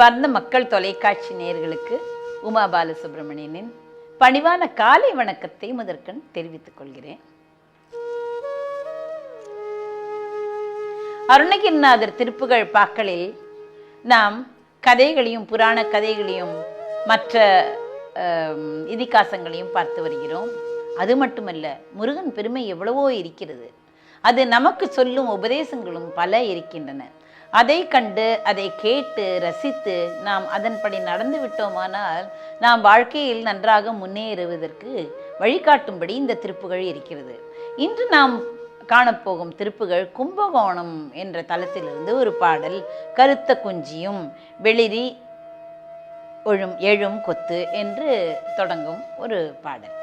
அன்பார்ந்த மக்கள் தொலைக்காட்சி நேயர்களுக்கு உமா பாலசுப்ரமணியனின் பணிவான காலை வணக்கத்தை முதற்கண் தெரிவித்துக் கொள்கிறேன். அருணகிரிநாதர் திருப்புகழ் பாக்களில் நாம் கதைகளையும் புராண கதைகளையும் மற்ற இதிகாசங்களையும் பார்த்து வருகிறோம். அது மட்டுமல்ல முருகன் பெருமை எவ்வளவோ இருக்கிறது. அது நமக்கு சொல்லும் உபதேசங்களும் பல இருக்கின்றன. அதை கண்டு அதை கேட்டு ரசித்து நாம் அதன்படி நடந்து விட்டோமானால் நாம் வாழ்க்கையில் நன்றாக முன்னேறுவதற்கு வழிகாட்டும்படி இந்த திருப்புகள் இருக்கிறது. இன்று நாம் காணப்போகும் திருப்புகள் கும்பகோணம் என்ற தலத்திலிருந்து ஒரு பாடல் கருத்த குஞ்சியும் வெளிரி ஒழும் எழும் கொத்து என்று தொடங்கும் ஒரு பாடல்.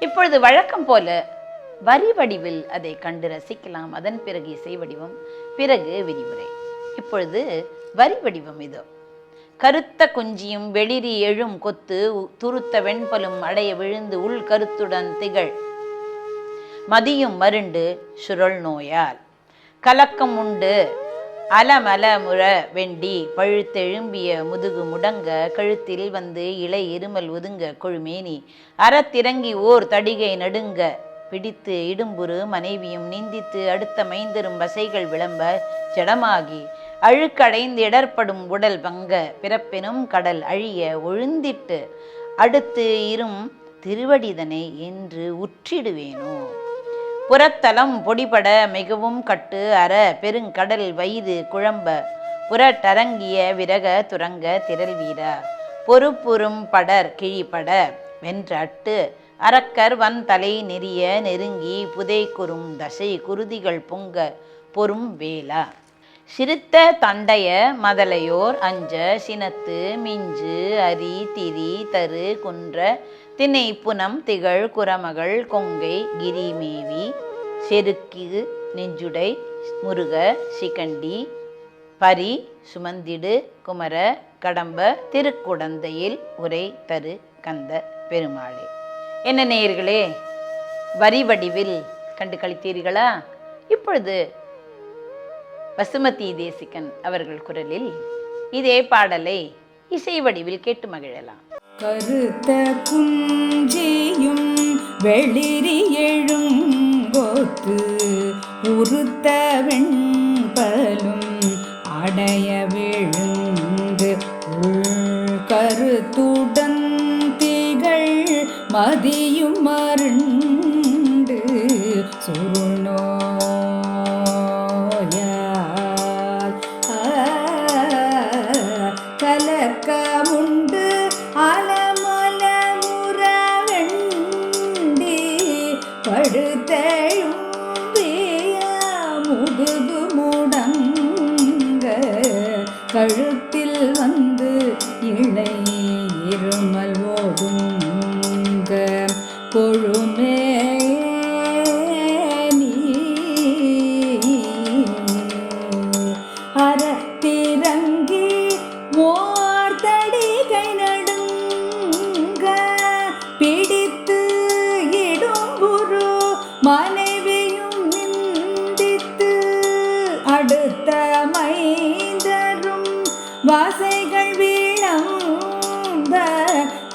இப்பொழுது வழக்கம் போல வரி வடிவில் அதை கண்டு ரசிக்கலாம். அதன் பிறகு இசை வடிவம் பிறகு விரிவுரை. இப்பொழுது வரி வடிவம் இதோ. கருத்த குஞ்சியும் வெளிரி எழும் கொத்து துருத்த வெண்பலும் அடைய விழுந்து உள் கருத்துடன் திகழ். மதியும் மருண்டு சுருள் நோயால். கலக்கம் உண்டு அலமல முழ வெண்டி பழுத்தெழும்பிய முதுகு முடங்க கழுத்தில் வந்து இலை இருமல் ஒதுங்க கொழுமேனி. அறத்திறங்கி ஓர் தடிகை நடுங்க பிடித்து இடும்புறு மனைவியும் நீந்தித்து அடுத்த மைந்தரும் வசைகள் விளம்ப ஜடமாகி அழுக்கடைந்து இடர்படும் உடல் பங்க பிறப்பெனும் கடல் அழிய ஒழுந்திட்டு அடுத்து இரும் திருவடிதனை என்று உற்றிடுவேனோ? புறத்தலம் பொடிபட மிகவும் கட்டு அற பெருங்கடல் வயிறு குழம்ப புறட்டரங்கிய விரக துரங்க திரள் வீரா. பொறுப்புறும் படர் கிழிபட வென்ற அட்டு அரக்கர் வன் தலை நெறிய நெருங்கி புதை குறும் தசை குருதிகள் பொங்க பொறும் வேலா சிறுத்த தண்டைய மதலையோர் அஞ்ச சினத்து மிஞ்சு அரி திரி தரு குன்ற திணை புனம் திகழ் குரமகள் கொங்கை கிரிமேவி செருக்கு நெஞ்சுடை முருக சிகண்டி பரி சுமந்திடு குமர கடம்ப திருக்குடந்தையில் உரை தரு கந்த பெருமாளே. என்ன நேயர்களே வரி வடிவில் கண்டு கழித்தீர்களா இப்பொழுது வசுமதி தேசிகன் அவர்கள் குரலில் இதே பாடலை இசை வடிவில் கேட்டு மகிழலாம். கருத்த குஞ்சியும் வெளிரி எழும் கோத்து உருத்த வெண்பலும் அடைய விழுந்து கருத்துடன் திகழ் மதியும் மருண்டு சுருநோயால்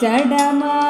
ஜடமாகி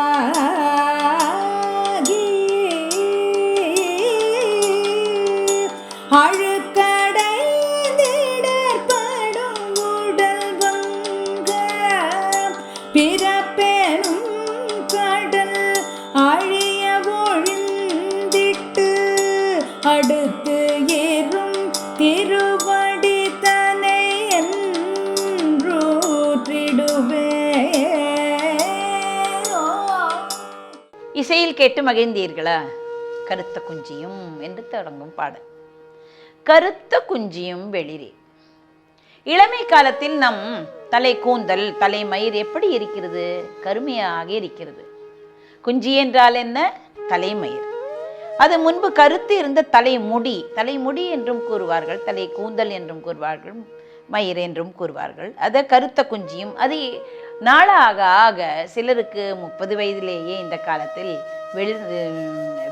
கேட்டு மகிழ்ந்தீர்களா? கருத்த குஞ்சியும் என்று தொடங்கும் பாடல். கருத்த குஞ்சியும் வெளிரி. இளமை காலத்தில் நம் தலை கூந்தல் தலைமயிர் எப்படி இருக்கிறது? கருமையாக இருக்கிறது. குஞ்சி என்றால் என்ன? தலைமயிர். அது முன்பு கருத்து இருந்த தலைமுடி. தலைமுடி என்றும் கூறுவார்கள் தலை கூந்தல் என்றும் கூறுவார்கள் மயிர் என்றும் கூறுவார்கள். அதை கருத்த குஞ்சியும் அது நாளாக ஆக சிலருக்கு முப்பது வயதிலேயே இந்த காலத்தில் வெளு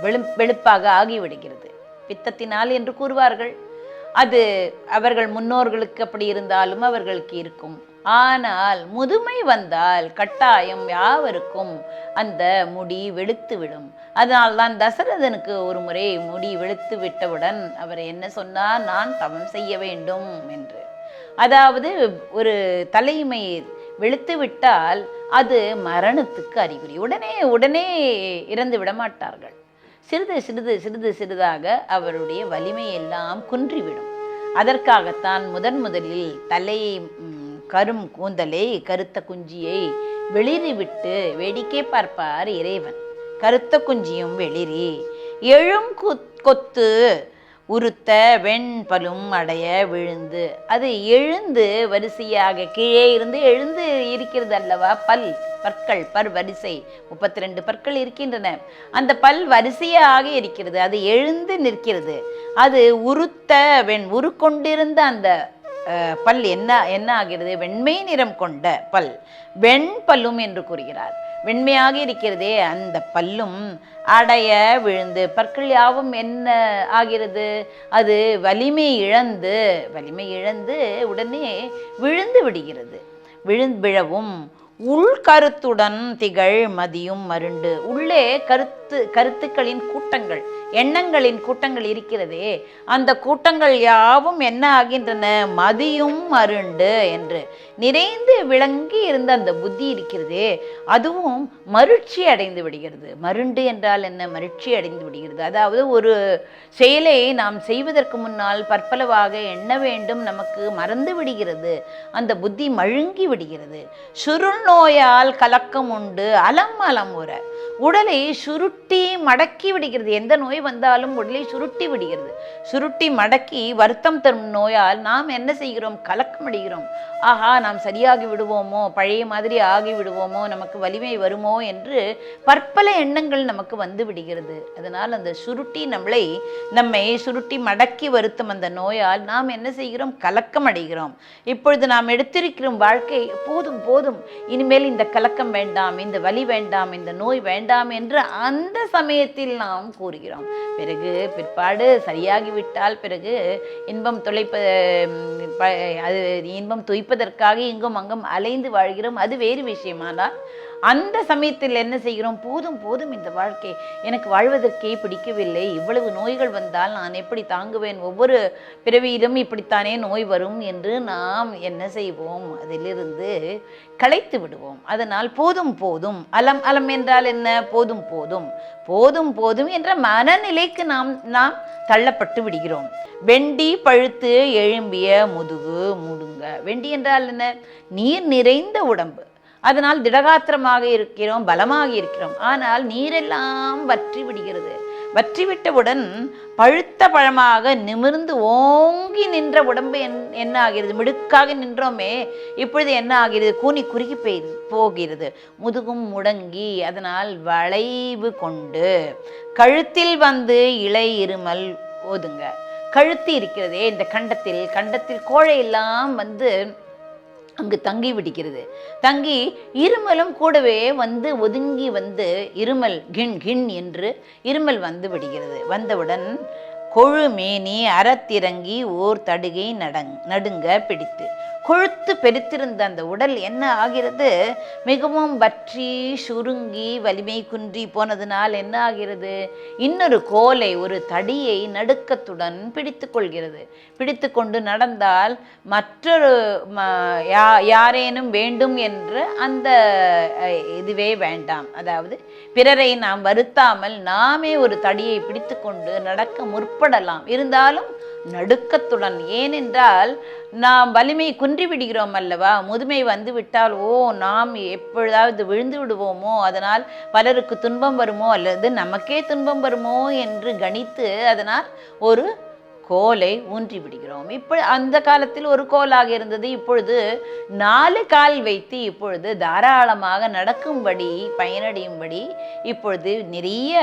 வெளும் வெளுப்பாக ஆகிவிடுகிறது. பித்தத்தினால் என்று கூறுவார்கள். அது அவர்கள் முன்னோர்களுக்கு அப்படி இருந்தாலும் அவர்களுக்கு இருக்கும். ஆனால் முதுமை வந்தால் கட்டாயம் யாவருக்கும் அந்த முடி வெளுத்து விடும் அதனால்தான் தசரதனுக்கு ஒரு முறை முடி வெளுத்து விட்டவுடன் அவர் என்ன சொன்னார்? நான் தவம் செய்ய வேண்டும் என்று. அதாவது ஒரு தலைமை வெளுத்து விட்டால் அது மரணத்துக்கு அறிகுறி. உடனே உடனே இறந்து விட மாட்டார்கள் சிறிது சிறிது சிறிது சிறிதாக அவருடைய வலிமை எல்லாம் குன்றிவிடும். அதற்காகத்தான் முதன் முதலில் தலையை கரும் கூந்தலை கருத்த குஞ்சியை வெளிறிவிட்டு வேடிக்கை பார்ப்பார் இறைவன். கருத்த குஞ்சியும் வெளிரி எழும் கொத்து உருத்த வெண்பலும் அடைய விழுந்து. அது எழுந்து வரிசையாக கீழே இருந்து எழுந்து இருக்கிறது அல்லவா? பல் பற்கள் பர் வரிசை முப்பத்தி ரெண்டு பற்கள் இருக்கின்றன. அந்த பல் வரிசையாக இருக்கிறது. அது எழுந்து நிற்கிறது. அது உருத்த வெண் உருக்கொண்டிருந்த அந்த பல் என்ன என்ன ஆகிறது? வெண்மை நிறம் கொண்ட பல். வெண்பல்லும் என்று கூறுகிறார். வெண்மையாக இருக்கிறதே அந்த பல்லும் அடைய விழுந்து பற்கள் யாவும் என்ன ஆகிறது? அது வலிமை இழந்து வலிமை இழந்து உடனே விழுந்து விடுகிறது. விழுந்து விழவும் உள்கருத்துடன் திகழ் மதியும் மருண்டு. உள்ளே கருத்து கருத்துக்களின் கூட்டங்கள் எண்ணங்களின் கூட்டங்கள் இருக்கிறதே அந்த கூட்டங்கள் யாவும் என்ன ஆகின்றன? மதியும் மருண்டு என்று. நிறைந்து விளங்கி இருந்த அந்த புத்தி இருக்கிறதே அதுவும் மருட்சி அடைந்து விடுகிறது. மருண்டு என்றால் என்ன? மருட்சி அடைந்து விடுகிறது. அதாவது ஒரு செயலை நாம் செய்வதற்கு முன்னால் பற்பலவாக எண்ண வேண்டும். நமக்கு மறந்து விடுகிறது. அந்த புத்தி மழுங்கி விடுகிறது. சுருள் நோயால் கலக்கம் உண்டு. அலம் அலம் உற. உடலை சுருட்டி மடக்கி விடுகிறது. எந்த நோய் வந்தாலும் உடலை சுருட்டி விடுகிறது. சுருட்டி மடக்கி வருத்தம் தரும் நோயால் நாம் என்ன செய்கிறோம்? கலக்கம் அடைகிறோம். ஆஹா நாம் சரியாகி விடுவோமோ? பழைய மாதிரி ஆகி விடுவோமோ? நமக்கு வலிமை வருமோ? என்று பற்பல எண்ணங்கள் நமக்கு வந்து விடுகிறது. அதனால் அந்த சுருட்டி நம்மளை நம்மை சுருட்டி மடக்கி வருத்தும் அந்த நோயால் நாம் என்ன செய்கிறோம்? கலக்கம் அடைகிறோம். இப்பொழுது நாம் எடுத்திருக்கிறோம் வாழ்க்கை போதும் போதும். இனிமேல் இந்த கலக்கம் வேண்டாம் இந்த வலி வேண்டாம் இந்த நோய் வேண்டாம் என்று அந்த சமயத்தில் நாம் கூறுகிறோம். பிறகு பிற்பாடு சரியாகிவிட்டால் பிறகு இன்பம் தொலைப்ப அது இன்பம் துய்ப்பதற்காக இங்கும் அங்கும் அலைந்து வாழ்கிறோம். அது வேறு விஷயமானால் அந்த சமயத்தில் என்ன செய்கிறோம்? போதும் போதும் இந்த வாழ்க்கை. எனக்கு வாழ்வதற்கே பிடிக்கவில்லை. இவ்வளவு நோய்கள் வந்தால் நான் எப்படி தாங்குவேன்? ஒவ்வொரு பிறவியிலும் இப்படித்தானே நோய் வரும் என்று நாம் என்ன செய்வோம்? அதிலிருந்து களைத்து விடுவோம். அதனால் போதும் போதும். அலம் அலம் என்றால் என்ன? போதும் போதும். போதும் போதும் என்ற மனநிலைக்கு நாம் நாம் தள்ளப்பட்டு விடுகிறோம். வெண்டி பழுத்து எழும்பிய முதுகு முடுங்க. வெண்டி என்றால் என்ன? நீர் நிறைந்த உடம்பு. அதனால் திடகாத்திரமாக இருக்கிறோம் பலமாக இருக்கிறோம். ஆனால் நீரெல்லாம் வற்றி விடுகிறது. வற்றி விட்டவுடன் பழுத்த பழமாக நிமிர்ந்து ஓங்கி நின்ற உடம்பு என் என்ன ஆகிறது? மிடுக்காக நின்றோமே. இப்பொழுது என்ன ஆகிறது? கூனி குறுகி போய் போகிறது. முதுகும் முடங்கி அதனால் வளைவு கொண்டு கழுத்தில் வந்து இலை இருமல் ஓதுங்க கழுத்து இருக்கிறதே இந்த கண்டத்தில். கண்டத்தில் கோழை எல்லாம் வந்து அங்கு தங்கி விடுகிறது. தங்கி இருமலும் கூடவே வந்து ஒதுங்கி வந்து இருமல் கிண் கிண் என்று இருமல் வந்து விடுகிறது. வந்தவுடன் கொழு மேனி அறத்திறங்கி ஓர் தடுகை நடங் நடுங்க பிடித்து. கொழுத்து பெருத்திருந்த அந்த உடல் என்ன ஆகிறது? மிகவும் வற்றி சுருங்கி வலிமை குன்றி போனதுனால் என்ன ஆகிறது? இன்னொரு கோலை ஒரு தடியை நடுக்கத்துடன் பிடித்து கொள்கிறது. பிடித்து கொண்டு நடந்தால் மற்றொரு யா- யாரேனும் வேண்டும் என்று அந்த இதுவே வேண்டாம். அதாவது பிறரை நாம் வருத்தாமல் நாமே ஒரு தடியை பிடித்து கொண்டு நடக்க முற்படலாம். இருந்தாலும் நடுக்கத்துடன். ஏனென்றால் நாம் வலிமை குன்றி விடுகிறோம் அல்லவா? முதுமை வந்து விட்டால் ஓ நாம் எப்பொழுதாவது விழுந்து விடுவோமோ அதனால் பலருக்கு துன்பம் வருமோ அல்லது நமக்கே துன்பம் வருமோ என்று கணித்து அதனால் ஒரு கோலை ஊன்றி விடுகிறோம். இப்போ அந்த காலத்தில் ஒரு கோலாக இருந்தது. இப்பொழுது நாலு கால் வைத்து இப்பொழுது தாராளமாக நடக்கும்படி பயனடையும்படி இப்பொழுது நிறைய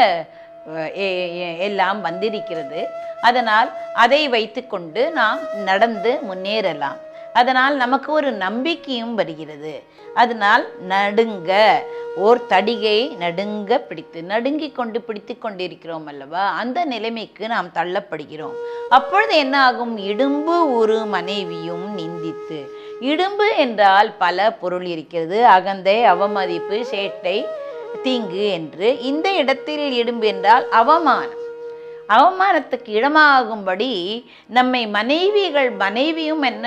எல்லாம் வந்திருக்கிறது. அதனால் அதை வைத்துக்கொண்டு நாம் நடந்து முன்னேறலாம். அதனால் நமக்கு ஒரு நம்பிக்கையும் வருகிறது. அதனால் நடுங்க. ஓர் தடிகை நடுங்க பிடித்து நடுங்கிக் கொண்டு பிடித்து கொண்டிருக்கிறோம் அல்லவா? அந்த நிலைமைக்கு நாம் தள்ளப்படுகிறோம். அப்பொழுது என்ன ஆகும் இடும்பு ஒரு மனைவியும் நிந்தித்து. இடும்பு என்றால் பல பொருள் இருக்கிறது. அகந்தை அவமதிப்பு சேட்டை தீங்கு என்று இந்த இடத்தில் இடும்பு என்றால் அவமானம். அவமானத்துக்கு இடமாகும்படி நம்மை மனைவிகள் மனைவியும் என்ன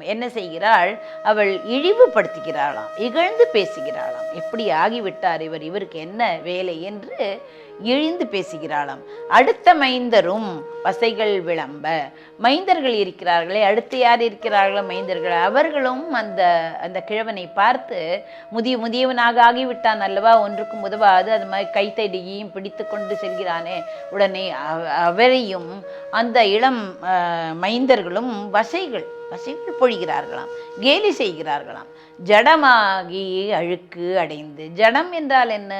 என்ன செய்கிறாள்? அவள் இழிவுபடுத்துகிறாளாம் இகழ்ந்து பேசுகிறாளாம். எப்படி ஆகிவிட்டார் இவர்? இவருக்கு என்ன வேலை என்று இழிந்து பேசுகிறாளாம். அடுத்த மைந்தரும் வசைகள் விளம்ப. மைந்தர்கள் இருக்கிறார்களே அடுத்து யார் இருக்கிறார்களோ மைந்தர்கள். அவர்களும் அந்த அந்த கிழவனை பார்த்து முதிய முதியவனாக ஆகிவிட்டான் அல்லவா? ஒன்றுக்கும் உதவாது. அது மாதிரி கைத்தடியையும் பிடித்து கொண்டு செல்கிறானே. உடனே அவ- அவரையும் அந்த இளம் மைந்தர்களும் வசைகள் பசிகள் பொழிகிறார்களாம் கேலி செய்கிறார்களாம். ஜடமாகி அழுக்கு அடைந்து ஜடம் என்றால் என்ன?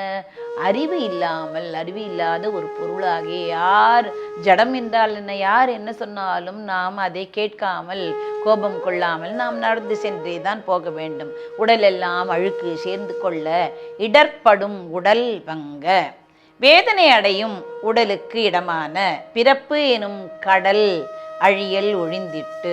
அறிவு இல்லாமல் அறிவு இல்லாத ஒரு பொருளாகி யார் ஜடம் என்றால் என்ன? யார் என்ன சொன்னாலும் நாம் அதை கேட்காமல் கோபம் கொள்ளாமல் நாம் நடந்து சென்றே தான் போக வேண்டும். உடலெல்லாம் அழுக்கு சேர்ந்து கொள்ள இடர்படும் உடல் வங்க வேதனை அடையும் உடலுக்கு இடமான பிறப்பு எனும் கடல் அழியல் ஒழிந்திட்டு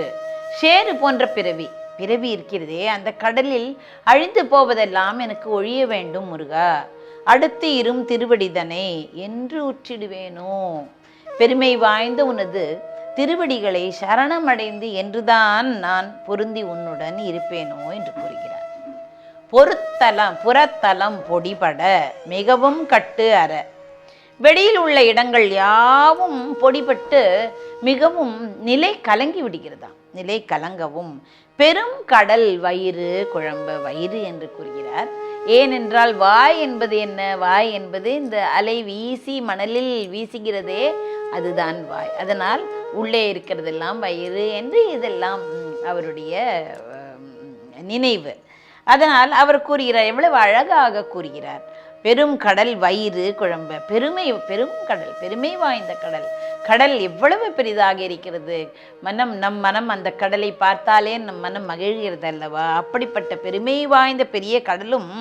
ஷேரு போன்ற பிறவி. பிறவி இருக்கிறதே அந்த கடலில் அழிந்து போவதெல்லாம் எனக்கு ஒழிய வேண்டும் முருகா. அடுத்து இரும் திருவடிதனை என்று உற்றிடுவேனோ? பெருமை வாய்ந்த உனது திருவடிகளை சரணமடைந்து என்றுதான் நான் பொருந்தி உன்னுடன் இருப்பேனோ என்று கூறுகிறார். பொறுத்தலம் புறத்தலம் பொடிபட மிகவும் கட்டு அற. வெளியில் உள்ள இடங்கள் யாவும் பொடிபட்டு மிகவும் நிலை கலங்கி விடுகிறதாம். நிலை கலங்கவும். பெரும் கடல் வயிறு குழம்ப வயிறு என்று கூறுகிறார். ஏனென்றால் வாய் என்பது என்ன? வாய் என்பது இந்த அலை வீசி மணலில் வீசுகிறதே அதுதான் வாய். அதனால் உள்ளே இருக்கிறதெல்லாம் வயிறு என்று இதெல்லாம் அவருடைய நினைவு. அதனால் அவர் கூறுகிறார் எவ்வளவு அழகாக கூறுகிறார். பெரும் கடல் வயிறு குழம்ப. பெருமை பெரும் கடல் பெருமை வாய்ந்த கடல். கடல் எவ்வளவு பெரிதாக இருக்கிறது? மனம் நம் மனம் அந்த கடலை பார்த்தாலே நம் மனம் மகிழ்கிறது அல்லவா அப்படிப்பட்ட பெருமை வாய்ந்த பெரிய கடலும்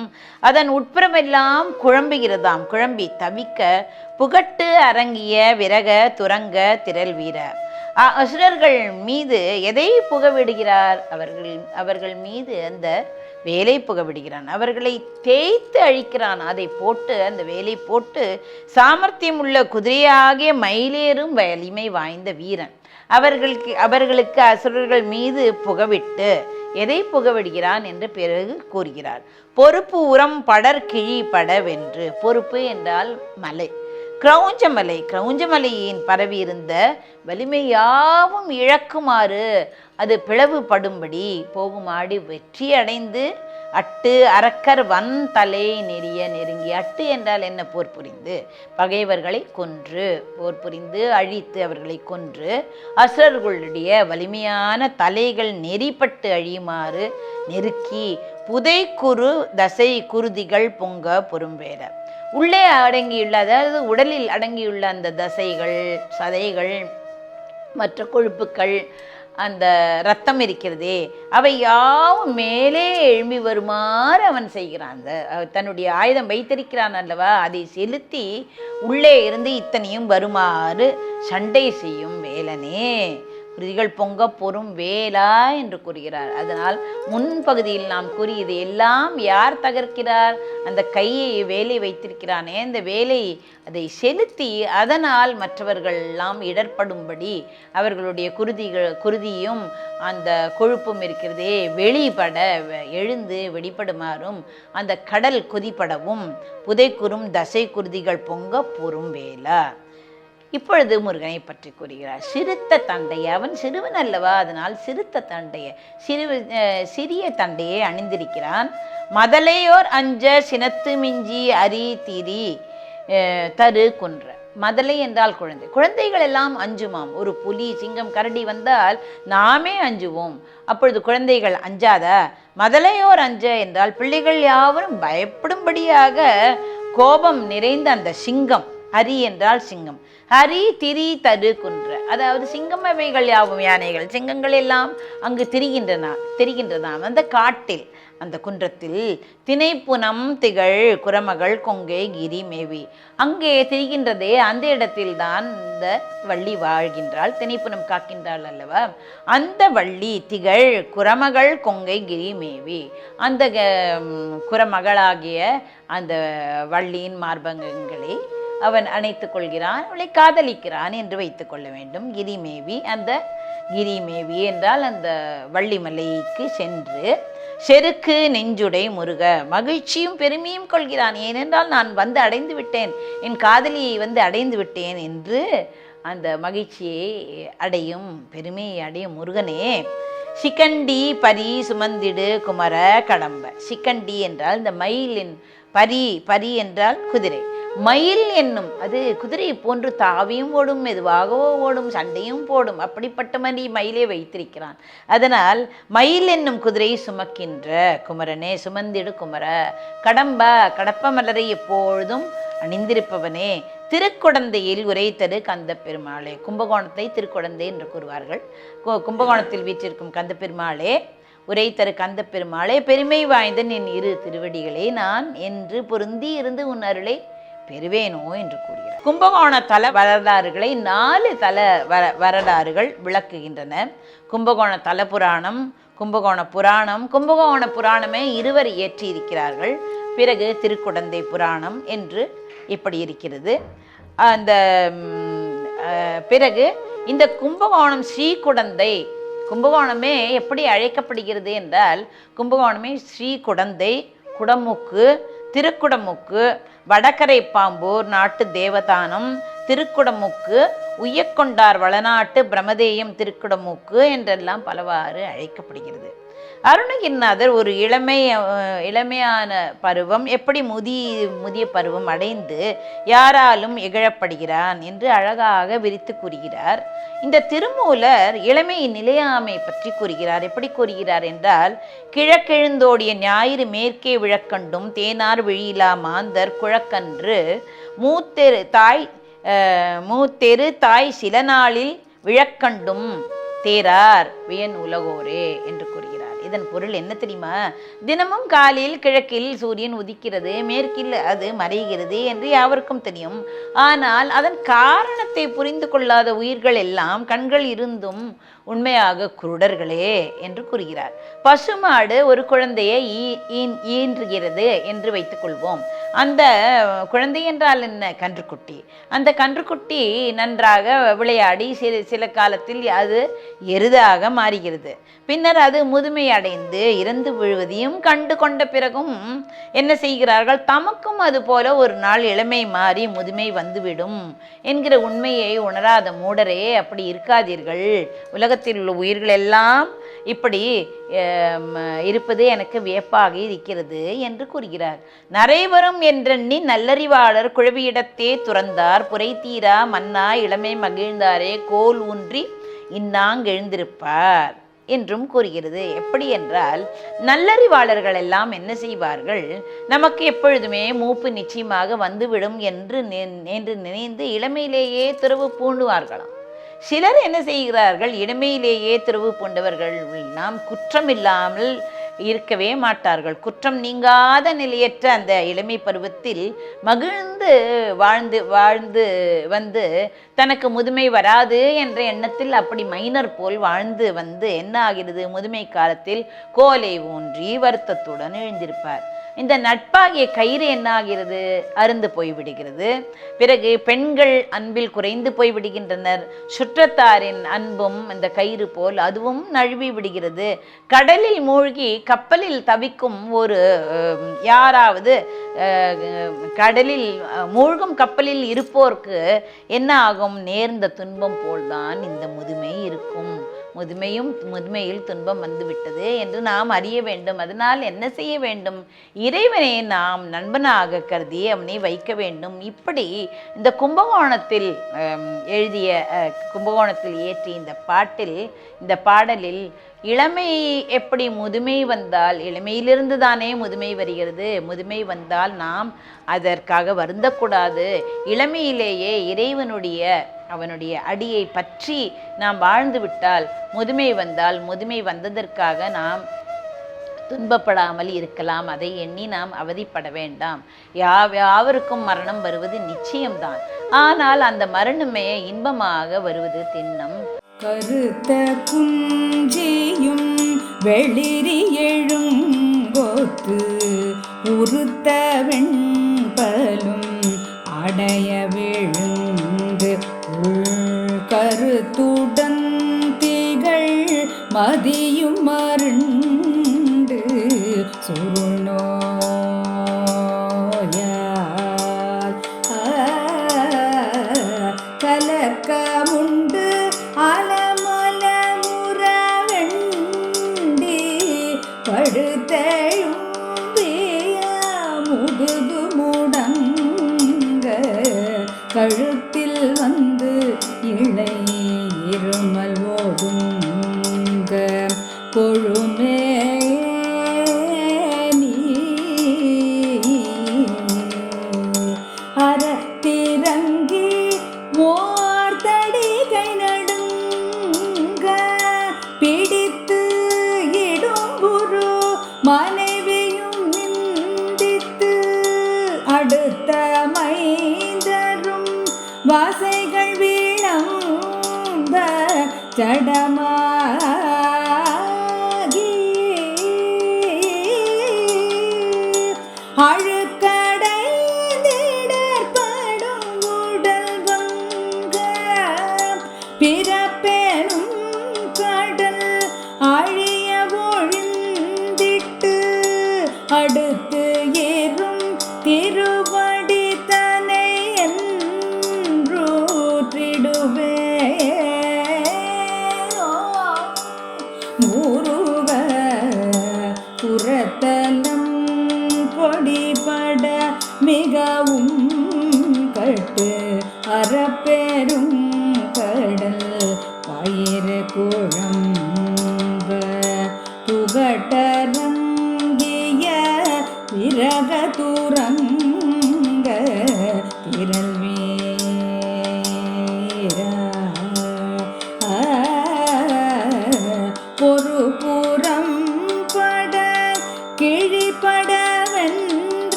அதன் உட்புறமெல்லாம் குழம்புகிறதாம். குழம்பி தவிக்க புகட்டு அரங்கிய விறக துரங்க திரள் வீர. அசுரர்கள் மீது எதை புகவிடுகிறார்? அவர்கள் அவர்கள் மீது அந்த வேலை புகவிடுகிறான். அவர்களை தேய்த்து அழிக்கிறான். அதை போட்டு அந்த வேலை போட்டு சாமர்த்தியம் உள்ள குதிரையாகிய மயிலேறும் வலிமை வாய்ந்த வீரன். அவர்களுக்கு அவர்களுக்கு அசுரர்கள் மீது புகவிட்டு எதை புகவிடுகிறான் என்று பிறகு கூறுகிறார். பொறுப்பு உரம் படர் கிழி படவென்று. பொறுப்பு என்றால் மலை. கிரௌஞ்சமலை கிரௌஞ்சமலையின் பரவி இருந்த இழக்குமாறு அது பிளவுபடும்படி போகுமாடி வெற்றி அடைந்து அட்டு அரக்கர் வன் தலை நெறிய நெருங்கி அட்டு என்றால் என்ன போர் புரிந்து? பகைவர்களை கொன்று போர் புரிந்து அழித்து அவர்களை கொன்று அசுரர்களுடைய வலிமையான தலைகள் நெறிப்பட்டு அழியுமாறு நெருக்கி புதை குறு தசை குருதிகள் பொங்க பொறும்பேற. உள்ளே அடங்கியுள்ள அதாவது உடலில் அடங்கியுள்ள அந்த தசைகள் சதைகள் மற்ற கொழுப்புக்கள் அந்த ரத்தம் இருக்கிறதே அவை யாவும் மேலே எழும்பி வருமாறு அவன் செய்கிறான். அந்த தன்னுடைய ஆயுதம் வைத்திருக்கிறான் அல்லவா? அதை செலுத்தி உள்ளே இருந்து இத்தனையும் வருமாறு சண்டை செய்யும் வேலனே. குருதிகள் பொங்க பொறும் வேலா என்று கூறுகிறார். அதனால் முன்பகுதியில் நாம் கூறியது எல்லாம் யார் தகர்க்கிறார்? அந்த கையை வேலை வைத்திருக்கிறானே அந்த வேலை அதை செலுத்தி அதனால் மற்றவர்கள் எல்லாம் இடர்படும்படி அவர்களுடைய குருதிகள் குருதியும் அந்த கொழுப்பும் இருக்கிறதே வெளிப்பட எழுந்து வெளிப்படுமாறும் அந்த கடல் கொதிப்படவும் புதைக்குறும் தசை குருதிகள் பொங்க பொறும் வேலா. இப்பொழுது முருகனை பற்றி கூறுகிறார். சிறுத்த தண்டை அவன் சிறுவன் அல்லவா? அதனால் சிறுத்த தண்டைய சிறு சிறிய தண்டையை அணிந்திருக்கிறான். மதலையோர் அஞ்ச சினத்து மிஞ்சி அரி திரி தரு குன்ற. மதலை என்றால் குழந்தை. குழந்தைகள் எல்லாம் அஞ்சுமாம். ஒரு புலி சிங்கம் கரடி வந்தால் நாமே அஞ்சுவோம். அப்பொழுது குழந்தைகள் அஞ்சாத? மதலையோர் அஞ்ச என்றால் பிள்ளைகள் யாவரும் பயப்படும்படியாக கோபம் நிறைந்த அந்த சிங்கம் ஹரி என்றால் சிங்கம். ஹரி திரி தரு குன்ற. அதாவது சிங்கம் அவைகள் யாவும் யானைகள். சிங்கங்கள் எல்லாம் அங்கு திரிகின்றன திரிகின்றதாம் அந்த காட்டில் அந்த குன்றத்தில் திணைப்புனம் திகழ் குரமகள் கொங்கை கிரி மேவி. அங்கே திரிகின்றதே அந்த இடத்தில்தான் இந்த வள்ளி வாழ்கின்றாள். திணைப்புனம் காக்கின்றாள் அல்லவா? அந்த வள்ளி திகழ் குரமகள் கொங்கை கிரி மேவி. அந்த குரமகளாகிய அந்த வள்ளியின் மார்பகங்களை அவன் அணைத்துக் கொள்கிறான் அவளை காதலிக்கிறான் என்று வைத்துக் கொள்ள வேண்டும். கிரிமேவி அந்த கிரிமேவி என்றால் அந்த வள்ளிமலைக்கு சென்று செருக்கு நெஞ்சுடை முருக மகிழ்ச்சியும் பெருமையும் கொள்கிறான். ஏனென்றால் நான் வந்து அடைந்து விட்டேன். என் காதலியை வந்து அடைந்து விட்டேன் என்று அந்த மகிழ்ச்சியை அடையும் பெருமையை அடையும் முருகனே சிக்கண்டி பரி சுமந்திடு குமர கடம்ப. சிக்கண்டி என்றால் இந்த மயிலின் பரி பரி என்றால் குதிரை. மயில் என்னும் அது குதிரை போன்று தாவியும் ஓடும் மெதுவாகவோ ஓடும் சண்டையும் போடும் அப்படிப்பட்ட மணி மயிலே வைத்திருக்கிறான். அதனால் மயில் என்னும் குதிரையை சுமக்கின்ற குமரனே சுமந்திடு குமர கடம்ப கடப்ப மலரை எப்பொழுதும் அணிந்திருப்பவனே திருக்குடந்தையில் உரைத்தது கந்த பெருமாளே கும்பகோணத்தை திருக்குடந்தை என்று கூறுவார்கள். கும்பகோணத்தில் வீற்றிருக்கும் கந்த பெருமாளே உரைத்தரு கந்த பெருமாளே பெருமை வாய்ந்த என் இரு திருவடிகளே நான் என்று பொருந்தி இருந்து உன் அருளை பெறுவேனோ என்று கூறுகிறார். கும்பகோண தல வரலாறுகளை நாலு தல வர வரலாறுகள் விளக்குகின்றன. கும்பகோண தல புராணம் கும்பகோண புராணம் கும்பகோண புராணமே இருவர் இயற்றியிருக்கிறார்கள். பிறகு திருக்குடந்தை புராணம் என்று இப்படி இருக்கிறது. அந்த பிறகு இந்த கும்பகோணம் ஸ்ரீகுடந்தை கும்பகோணமே எப்படி அழைக்கப்படுகிறது என்றால் கும்பகோணமே ஸ்ரீ குடந்தை குடமுக்கு திருக்குடமுக்கு வடகரை பாம்பூர் நாட்டு தேவதானம் திருக்குடமுக்கு உய்யக்கொண்டார் வளநாட்டு பிரமதேயம் திருக்குடமுக்கு என்றெல்லாம் பலவாறு அழைக்கப்படுகிறது. அருணகிரிநாதர் ஒரு இளமை இளமையான பருவம் எப்படி முதி முதிய பருவம் அடைந்து யாராலும் இகழப்படுகிறான் என்று அழகாக விரித்து கூறுகிறார். இந்த திருமூலர் இளமையின் நிலையாமை பற்றி கூறுகிறார். எப்படி கூறுகிறார் என்றால் கிழக்கெழுந்தோடிய ஞாயிறு மேற்கே விழக்கண்டும் தேனார் விழியிலா மாந்தர் குழக்கன்று மூத்தெரு தாய் மூத்தெரு தாய் சில நாளில் விழக்கண்டும் தேரார் வியன் உலகோரே என்று கூறுகிறார். இதன் பொருள் என்ன தெரியுமா? தினமும் காலையில் கிழக்கில் சூரியன் உதிக்கிறது மேற்கில் அது மறைகிறது என்று யாவருக்கும் தெரியும். ஆனால் அதன் காரணத்தை புரிந்து கொள்ளாத உயிர்கள் எல்லாம் கண்கள் இருந்தும் உண்மையாக குருடர்களே என்று கூறுகிறார். பசுமாடு ஒரு குழந்தையை ஈன்றுகிறது என்று வைத்துக்கொள்வோம். அந்த குழந்தை என்றால் என்ன? கன்றுக்குட்டி. அந்த கன்றுக்குட்டி நன்றாக விளையாடி சில சில காலத்தில் அது எருதாக மாறுகிறது. பின்னர் அது முதுமை அடைந்து இறந்து விழுவதையும் கண்டு கொண்ட பிறகும் என்ன செய்கிறார்கள்? தமக்கும் அது போல ஒரு நாள் இளமை மாறி முதுமை வந்துவிடும் என்கிற உண்மையை உணராத மூடரே அப்படி இருக்காதீர்கள். உலக உலகத்தில் உள்ள உயிர்கள் எல்லாம் இப்படி இருப்பது எனக்கு வியப்பாக இருக்கிறது என்று கூறுகிறார். நரைவரும் என்றெண்ணி நல்லறிவாளர் குழவியிடத்தே துறந்தார். புரைத்தீரா மன்னா இளமை மகிழ்ந்தாரே கோல் ஊன்றி இன்னாங்கெழுந்திருப்பார் என்றும் கூறுகிறது. எப்படி என்றால் நல்லறிவாளர்கள் எல்லாம் என்ன செய்வார்கள்? நமக்கு எப்பொழுதுமே மூப்பு நிச்சயமாக வந்துவிடும் என்று என்று நினைந்து இளமையிலேயே துறவு பூண்டுவார்களாம். சிலர் என்ன செய்கிறார்கள்? இளமையிலேயே துறவு பூண்டவர்கள் நாம் குற்றம் இல்லாமல் இருக்கவே மாட்டார்கள். குற்றம் நீங்காத நிலையற்ற அந்த இளமை பருவத்தில் மகிழ்ந்து வாழ்ந்து வாழ்ந்து வந்து தனக்கு முதுமை வராது என்ற எண்ணத்தில் அப்படி மைனர் போல் வாழ்ந்து வந்து என்ன ஆகிறது? முதுமை காலத்தில் கோலை ஊன்றி வருத்தத்துடன் எழுந்திருப்பார். இந்த நட்பாகிய கயிறு என்னாகிறது? அருந்து போய்விடுகிறது. பிறகு பெண்கள் அன்பில் குறைந்து போய் விடுகின்றனர் சுற்றத்தாரின் அன்பும் இந்த கயிறு போல் அதுவும் நழுவி விடுகிறது. கடலில் மூழ்கி கப்பலில் தவிக்கும் ஒரு யாராவது கடலில் மூழ்கும் கப்பலில் இருப்போர்க்கு என்ன ஆகும்? நேர்ந்த துன்பம் போல்தான் இந்த முதுமை இருக்கும். முதுமையும் முதுமையில் துன்பம் வந்துவிட்டது என்று நாம் அறிய வேண்டும். அதனால் என்ன செய்ய வேண்டும்? இறைவனை நாம் நண்பனாக கருதி அவனை வைக்க வேண்டும். இப்படி இந்த கும்பகோணத்தில் எழுதிய கும்பகோணத்தில் இயற்றிய இந்த பாட்டில் இந்த பாடலில் இளமை எப்படி முதுமை வந்தால் இளமையிலிருந்து தானே முதுமை வருகிறது. முதுமை வந்தால் நாம் அதற்காக வருந்தக்கூடாது. இளமையிலேயே இறைவனுடைய அவனுடைய அடியை பற்றி நாம் வாழ்ந்து விட்டால் முதுமை வந்தால் முதுமை வந்ததற்காக நாம் துன்பப்படாமல் இருக்கலாம். அதை எண்ணி நாம் அவதிப்பட வேண்டாம். யாவருக்கும் மரணம் வருவது நிச்சயம்தான். ஆனால் அந்த மரணமே இன்பமாக வருவது திண்ணம். கருத்த குஞ்சியும் வெளிரி எழும் கோத்து உருத்த வெண்பலும் அடைய விழுந்து உள் கருத்துடன் திகழ் மதியும் மருண்டு சுரு yeah. அடுத்து ஏறும் திரு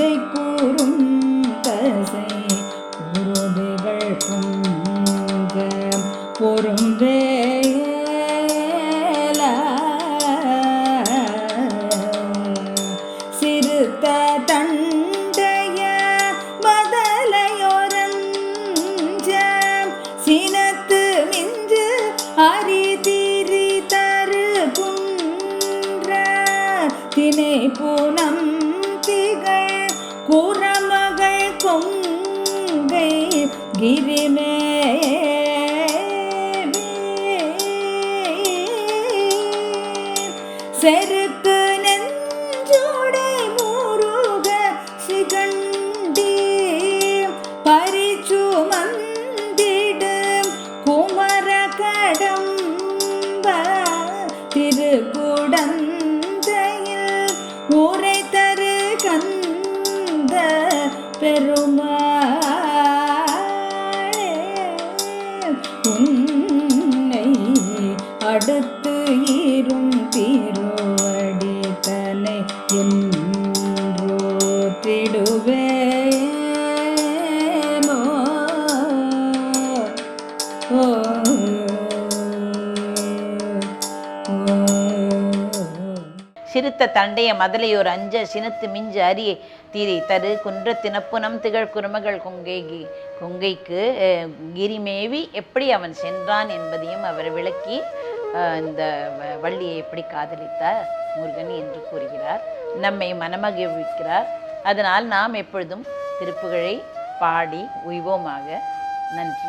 புதை செருக்கு சிறுத்த தண்டைய மதலையோர் அஞ்ச சினத்து மிஞ்ச அரிய தீரை தரு குன்ற தினப்புனம் திகழ் குருமகள் கொங்கை கி- கொங்கைக்கு கிரிமேவி எப்படி அவன் சென்றான் என்பதையும் அவர் விளக்கி இந்த வ- வள்ளியை எப்படி காதலித்தார் முருகன் என்று கூறுகிறார். நம்மை மனமகிழ்விக்கிறார். அதனால் நாம் எப்பொழுதும் திருப்புகழை பாடி உய்வோமாக. நன்றி.